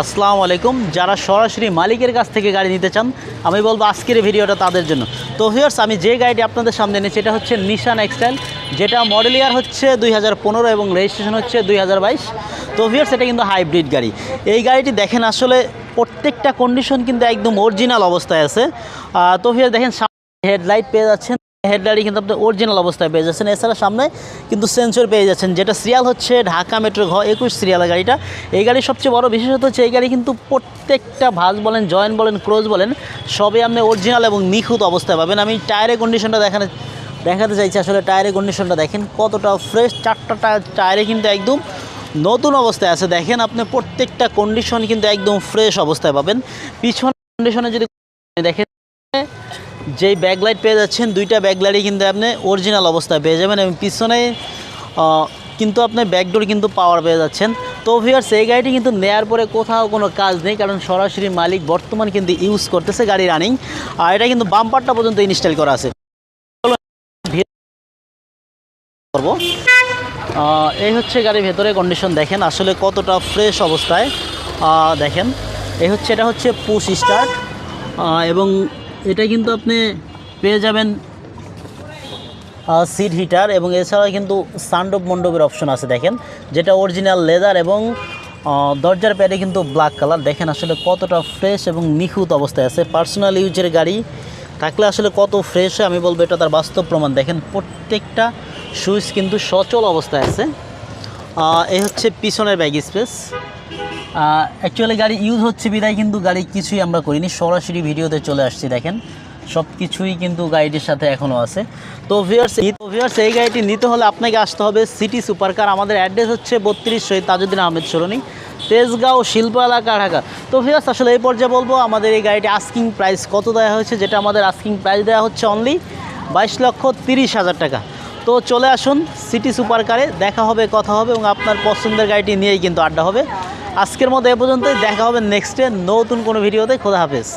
আসসালামু আলাইকুম। যারা সরাসরি মালিকের কাছ থেকে গাড়ি নিতে চান, আমি বলব আজকের ভিডিওটা তাদের জন্য। তো ভিউয়ার্স আমি যে গাড়িটি আপনাদের সামনে এনেছি, এটা হচ্ছে নিশান এক্সটাইল যেটা মডেল ইয়ার হচ্ছে দুই হাজার পনেরো এবং রেজিস্ট্রেশন হচ্ছে দুই তো ভিউয়ার্স এটা কিন্তু হাইব্রিড গাড়ি। এই গাড়িটি দেখেন, আসলে প্রত্যেকটা কন্ডিশন কিন্তু একদম অরিজিনাল অবস্থায় আছে। তো ভিউয়ার্স দেখেন হেডলাইট পেয়ে যাচ্ছেন। হেডলাইটই কিন্তু আপনি অরিজিনাল অবস্থায় পেয়ে যাচ্ছেন। এছাড়া সামনে কিন্তু সেন্সর পেয়ে যাচ্ছেন, যেটা সিরিয়াল হচ্ছে ঢাকা মেট্রো ঘ একুশ সিরিয়ালের গাড়িটা। এই গাড়ির সবচেয়ে বড় বিশেষত হচ্ছে এই গাড়ি কিন্তু প্রত্যেকটা ভাজ বলেন জয়েন্ট বলেন ক্রোজ বলেন, সবই আপনি অরিজিনাল এবং নিখুঁত অবস্থায় পাবেন। আমি টায়ারের কন্ডিশনটা দেখানো, দেখাতে চাইছি আসলে টায়ারের কন্ডিশনটা দেখেন, কতটা ফ্রেশ চারটা টায়ার টায়ারে কিন্তু একদম নতুন অবস্থায় আছে। দেখেন আপনি প্রত্যেকটা কন্ডিশন কিন্তু একদম ফ্রেশ অবস্থায় পাবেন। পিছন কন্ডিশনে যদি দেখেন যেই ব্যাকলাইট পেয়ে যাচ্ছেন, দুইটা ব্যাকলাইটই কিন্তু আপনি অরিজিনাল অবস্থায় পেয়ে যাবেন এবং পিছনে কিন্তু আপনি ব্যাকডোর কিন্তু পাওয়ার পেয়ে যাচ্ছেন। তো ভিউয়ার্স এই গাড়িটি কিন্তু নেয়ার পরে কোথাও কোনো কাজ নেই, কারণ সরাসরি মালিক বর্তমান কিন্তু ইউজ করতেছে গাড়ি রানিং আর এটা কিন্তু বাম্পারটা পর্যন্ত ইনস্টল করা আছে। করব। এই হচ্ছে গাড়ির ভেতরে কন্ডিশন দেখেন আসলে কতটা ফ্রেশ অবস্থায়। দেখেন, এই হচ্ছে, এটা হচ্ছে পুশ স্টার্ট এবং এটা কিন্তু আপনি পেয়ে যাবেন সিট হিটার এবং এছাড়া কিন্তু সানডোপ মণ্ডপের অপশন আছে দেখেন, যেটা অরিজিনাল লেদার এবং দরজার প্যাডে কিন্তু ব্ল্যাক কালার দেখেন আসলে কতটা ফ্রেশ এবং নিখুঁত অবস্থায় আছে। পার্সোনাল ইউজের গাড়ি থাকলে আসলে কত ফ্রেশ হয়, আমি বলব এটা তার বাস্তব প্রমাণ। দেখেন প্রত্যেকটা সুইচ কিন্তু সচল অবস্থায় আছে। এই হচ্ছে পিছনের ব্যাগ স্পেস অ্যাকচুয়ালি গাড়ি ইউজ হচ্ছে বিদায় কিন্তু গাড়ি কিছুই আমরা করিনি। সরাসরি ভিডিওতে চলে আসছি, দেখেন। সব কিছুই কিন্তু গাড়িটির সাথে এখনও আছে। তো ভিউয়ার্স তো ভিউয়ার্স এই গাড়িটি নিতে হলে আপনাকে আসতে হবে সিটি সুপারকার আমাদের অ্যাড্রেস হচ্ছে বত্রিশ শহীদ তাজুদ্দিন আহমেদ সরণি, তেজগাঁও শিল্প এলাকা ঢাকা তো ভিউয়ার্স আসলে এই পর্যায়ে বলব, আমাদের এই গাড়িটি আস্কিং প্রাইস কত দেওয়া হয়েছে, যেটা আমাদের আস্কিং প্রাইস দেওয়া হচ্ছে অনলি বাইশ লক্ষ তিরিশ হাজার টাকা। তো চলে আসুন সিটি সুপার কারে দেখা হবে, কথা হবে, এবং আপনার পছন্দের গাড়িটি নিয়েই কিন্তু আড্ডা হবে। আজকের মতো এ পর্যন্তই। দেখা হবে নেক্সটে নতুন কোনো ভিডিওতে। খোদা হাফেজ।